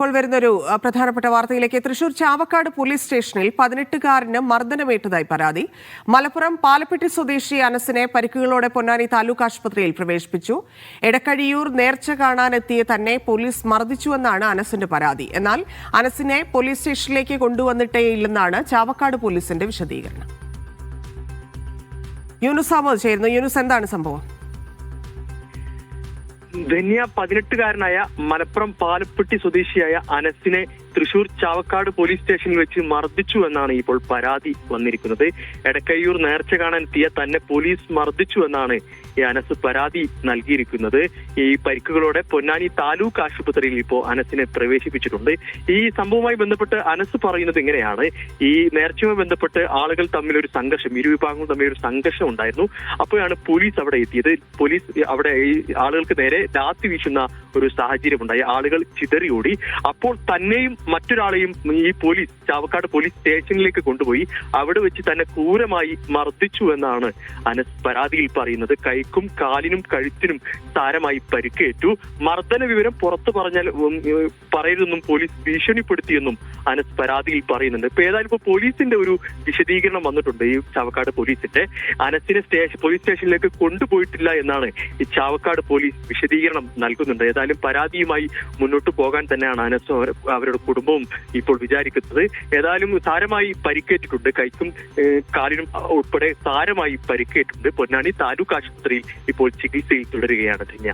ഇപ്പോൾ വരുന്നൊരു പ്രധാനപ്പെട്ട വാർത്തയിലേക്ക്. തൃശൂർ ചാവക്കാട് പോലീസ് സ്റ്റേഷനിൽ പതിനെട്ടുകാരന് മർദ്ദനമേറ്റതായി പരാതി. മലപ്പുറം പാലപ്പെട്ടി സ്വദേശി അനസിനെ പരിക്കുകളോടെ പൊന്നാനി താലൂക്ക് ആശുപത്രിയിൽ പ്രവേശിപ്പിച്ചു. എടക്കഴിയൂർ നേർച്ച കാണാനെത്തിയ തന്നെ പോലീസ് മർദ്ദിച്ചുവെന്നാണ് അനസിന്റെ പരാതി. എന്നാൽ അനസിനെ പോലീസ് സ്റ്റേഷനിലേക്ക് കൊണ്ടുവന്നിട്ടേ ഇല്ലെന്നാണ് ചാവക്കാട് പോലീസിന്റെ വിശദീകരണം. യൂനുസ് അഹമ്മദ് ചേരുന്നു. യൂനുസ് എന്താണ് സംഭവം? ധന്യ പതിനെട്ടുകാരനായ മലപ്പുറം പാലപ്പെട്ടി സ്വദേശിയായ അനസിനെ തൃശൂർ ചാവക്കാട് പോലീസ് സ്റ്റേഷനിൽ വെച്ച് മർദ്ദിച്ചു എന്നാണ് ഇപ്പോൾ പരാതി വന്നിരിക്കുന്നത്. എടക്കയ്യൂർ നേർച്ച കാണാൻ എത്തിയ തന്നെ പോലീസ് മർദ്ദിച്ചു എന്നാണ് ഈ അനസ് പരാതി നൽകിയിരിക്കുന്നത്. ഈ പരിക്കുകളോടെ പൊന്നാനി താലൂക്ക് ആശുപത്രിയിൽ ഇപ്പോൾ അനസിനെ പ്രവേശിപ്പിച്ചിട്ടുണ്ട്. ഈ സംഭവവുമായി ബന്ധപ്പെട്ട് അനസ് പറയുന്നത് ഇങ്ങനെയാണ്. ഈ നേർച്ചയുമായി ബന്ധപ്പെട്ട് ആളുകൾ തമ്മിൽ ഒരു സംഘർഷം ഇരു വിഭാഗങ്ങളും തമ്മിൽ ഒരു സംഘർഷം ഉണ്ടായിരുന്നു. അപ്പോഴാണ് പോലീസ് അവിടെ എത്തിയത്. പോലീസ് അവിടെ ഈ ആളുകൾക്ക് നേരെ ലാത്തി വീശുന്ന ഒരു സാഹചര്യം ഉണ്ടായി ആളുകൾ ചിതറിയോടി. അപ്പോൾ തന്നെയും മറ്റൊരാളെയും ഈ പോലീസ് ചാവക്കാട് പോലീസ് സ്റ്റേഷനിലേക്ക് കൊണ്ടുപോയി അവിടെ വെച്ച് തന്നെ ക്രൂരമായി മർദ്ദിച്ചു എന്നാണ് അനസ് പരാതിയിൽ പറയുന്നത്. കൈക്കും കാലിനും കഴുത്തിനും സാരമായി പരിക്കേറ്റു. മർദ്ദന വിവരം പുറത്തു പറഞ്ഞാൽ പറയരുതെന്നും പോലീസ് ഭീഷണിപ്പെടുത്തിയെന്നും അനസ് പരാതിയിൽ പറയുന്നുണ്ട്. ഇപ്പൊ ഏതായാലും ഇപ്പൊ പോലീസിന്റെ ഒരു വിശദീകരണം വന്നിട്ടുണ്ട് ഈ ചാവക്കാട് പോലീസിന്റെ. അനസിനെ സ്റ്റേഷൻ പോലീസ് സ്റ്റേഷനിലേക്ക് കൊണ്ടുപോയിട്ടില്ല എന്നാണ് ഈ ചാവക്കാട് പോലീസ് വിശദീകരണം നൽകുന്നുണ്ട്. ഏതായാലും പരാതിയുമായി മുന്നോട്ട് പോകാൻ തന്നെയാണ് അനസ് അവരുടെ കുടുംബവും ഇപ്പോൾ വിചാരിക്കുന്നത്. ഏതായാലും സാരമായി പരിക്കേറ്റിട്ടുണ്ട്. കൈക്കും കാലിനും ഉൾപ്പെടെ സാരമായി പരിക്കേറ്റിട്ടുണ്ട്. പൊന്നാനി താലൂക്ക് ആശുപത്രിയിൽ ഇപ്പോൾ ചികിത്സയിൽ തുടരുകയാണ് ധന്യ.